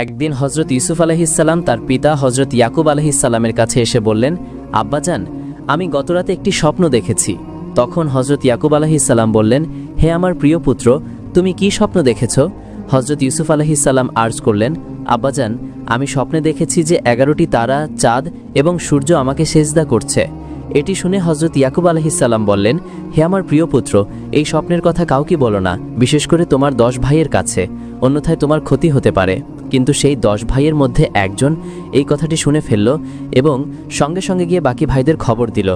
একদিন হজরত ইউসুফ আলহিসাল্লাম তার পিতা হজরত ইয়াকুব আলহিসাল্লামের কাছে এসে বললেন আব্বাজান আমি গতরাতে একটি স্বপ্ন দেখেছি। তখন হজরত ইয়াকুব আলহিসাল্লাম বললেন, হে আমার প্রিয় পুত্র, তুমি কি স্বপ্ন দেখেছ? হজরত ইউসুফ আলহিসাল্লাম আর্জ করলেন আব্বাজান আমি স্বপ্নে দেখেছি যে এগারোটি তারা, চাঁদ এবং সূর্য আমাকে সেজদা করছে। এটি শুনে হজরত ইয়াকুব আলহিসাল্লাম বললেন, হে আমার প্রিয় পুত্র, এই স্বপ্নের কথা কাউকে বলো না, বিশেষ করে তোমার দশ ভাইয়ের কাছে, অন্যথায় তোমার ক্ষতি হতে পারে। কিন্তু সেই দশ ভাইয়ের মধ্যে একজন এই কথাটি শুনে ফেলল এবং সঙ্গে সঙ্গে গিয়ে বাকি ভাইদের খবর দিল।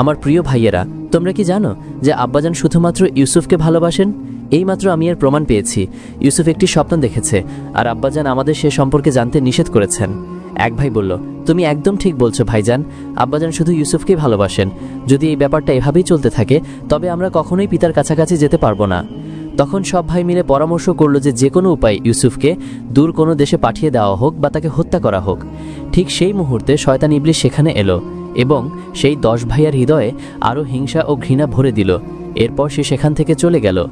আমার প্রিয় ভাইয়েরা, তোমরা কি জানো যে আব্বাজান শুধুমাত্র ইউসুফকে ভালোবাসেন? এইমাত্র আমি এর প্রমাণ পেয়েছি। ইউসুফ একটি স্বপ্ন দেখেছে আর আব্বাজান আমাদের সে সম্পর্কে জানতে নিষেধ করেছেন। এক ভাই বলল, তুমি একদম ঠিক বলছো ভাইজান, আব্বাজান শুধু ইউসুফকেই ভালোবাসেন। যদি এই ব্যাপারটা এভাবেই চলতে থাকে, তবে আমরা কখনোই পিতার কাছাকাছি যেতে পারব না। তখন সব ভাই মিলে পরামর্শ করল যে যে কোনো উপায় ইউসুফকে দূর কোনো দেশে পাঠিয়ে দেওয়া হোক বা তাকে হত্যা করা হোক। ঠিক সেই মুহূর্তে শয়তান ইবলিশ সেখানে এলো এবং সেই দশ ভাইয়ার হৃদয়ে আরও হিংসা ও ঘৃণা ভরে দিল। এরপর সে সেখান থেকে চলে গেল।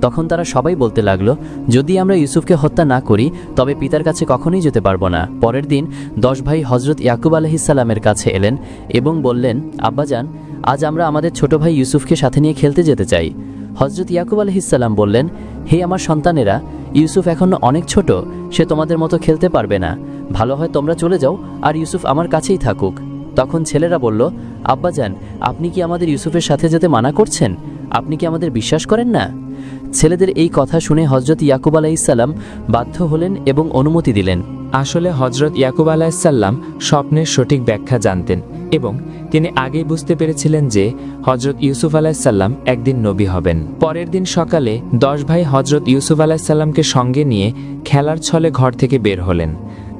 তখন তারা সবাই বলতে লাগল, যদি আমরা ইউসুফকে হত্যা না করি, তবে পিতার কাছে কখনোই যেতে পারব না। পরের দিন দশ ভাই হজরত ইয়াকুব আলহিসাল্লামের কাছে এলেন এবং বললেন, আব্বাজান, আজ আমরা আমাদের ছোট ভাই ইউসুফকে সাথে নিয়ে খেলতে যেতে চাই। হজরত ইয়াকুব আলহিসাল্লাম বললেন, হে আমার সন্তানেরা, ইউসুফ এখনও অনেক ছোট, সে তোমাদের মতো খেলতে পারবে না। ভালো হয় তোমরা চলে যাও আর ইউসুফ আমার কাছেই থাকুক। তখন ছেলেরা বলল, আব্বাজান, আপনি কি আমাদের ইউসুফের সাথে যেতে মানা করছেন? আপনি কি আমাদের বিশ্বাস করেন না? ছেলেদের এই কথা শুনে হজরত ইয়াকুব আলাইসাল্লাম বাধ্য হলেন এবং অনুমতি দিলেন। আসলে হজরত ইয়াকুব আলাহিসাল্লাম স্বপ্নের সঠিক ব্যাখ্যা জানতেন এবং তিনি আগেই বুঝতে পেরেছিলেন যে হজরত ইউসুফ আলাহিসাল্লাম একদিন নবী হবেন। পরের দিন সকালে দশ ভাই হজরত ইউসুফ আলাহিসাল্লামকে সঙ্গে নিয়ে খেলার ছলে ঘর থেকে বের হলেন।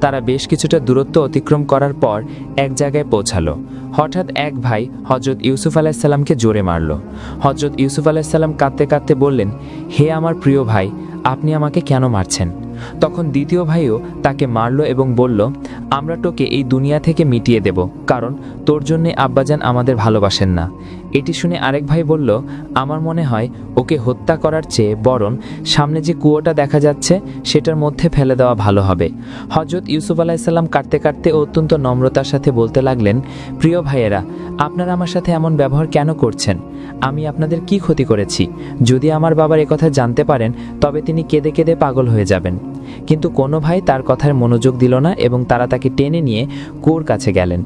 তারা বেশ কিছুটা দূরত্ব অতিক্রম করার পর এক জায়গায় পৌঁছালো। হঠাৎ এক ভাই হজরত ইউসুফ আলাহিসাল্লামকে জোরে মারল। হজরত ইউসুফ আলাহিসাল্লাম কাঁদতে কাঁদতে বললেন, হে আমার প্রিয় ভাই, আপনি আমাকে কেন মারছেন? তখন দ্বিতীয় ভাইও তাকে মারল এবং বলল, আমরা তোকে এই দুনিয়া থেকে মিটিয়ে দেব, কারণ তোর জন্যে আব্বাজান আমাদের ভালোবাসেন না। এটি শুনে আরেক ভাই বলল, আমার মনে হয় ওকে হত্যা করার চেয়ে বরং সামনে যে কুয়োটা দেখা যাচ্ছে, সেটার মধ্যে ফেলে দেওয়া ভালো হবে। হজরত ইউসুফ আলাহিসাল্লাম কাটতে কাটতে অত্যন্ত নম্রতার সাথে বলতে লাগলেন, প্রিয় ভাইয়েরা, আপনারা আমার সাথে এমন ব্যবহার কেন করছেন? আমি আপনাদের কি ক্ষতি করেছি? যদি আমার বাবার একথা জানতে পারেন, তবে তিনি কেঁদে কেঁদে পাগল হয়ে যাবেন। কিন্তু কোনো ভাই তার কথার মনোযোগ দিল না এবং তারা তাকে টেনে নিয়ে কুয়োর কাছে গেলেন।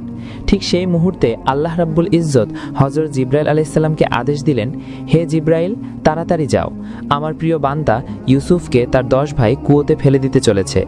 ঠিক সেই মুহূর্তে আল্লাহ রাব্বুল ইজ্জত হজরত জিব্রাইল আলাইসাল্লামকে আদেশ দিলেন, হে জিব্রাইল, তাড়াতাড়ি যাও। আমার প্রিয় বান্দা ইউসুফকে তার দশ ভাই কুয়োতে ফেলে দিতে চলেছে।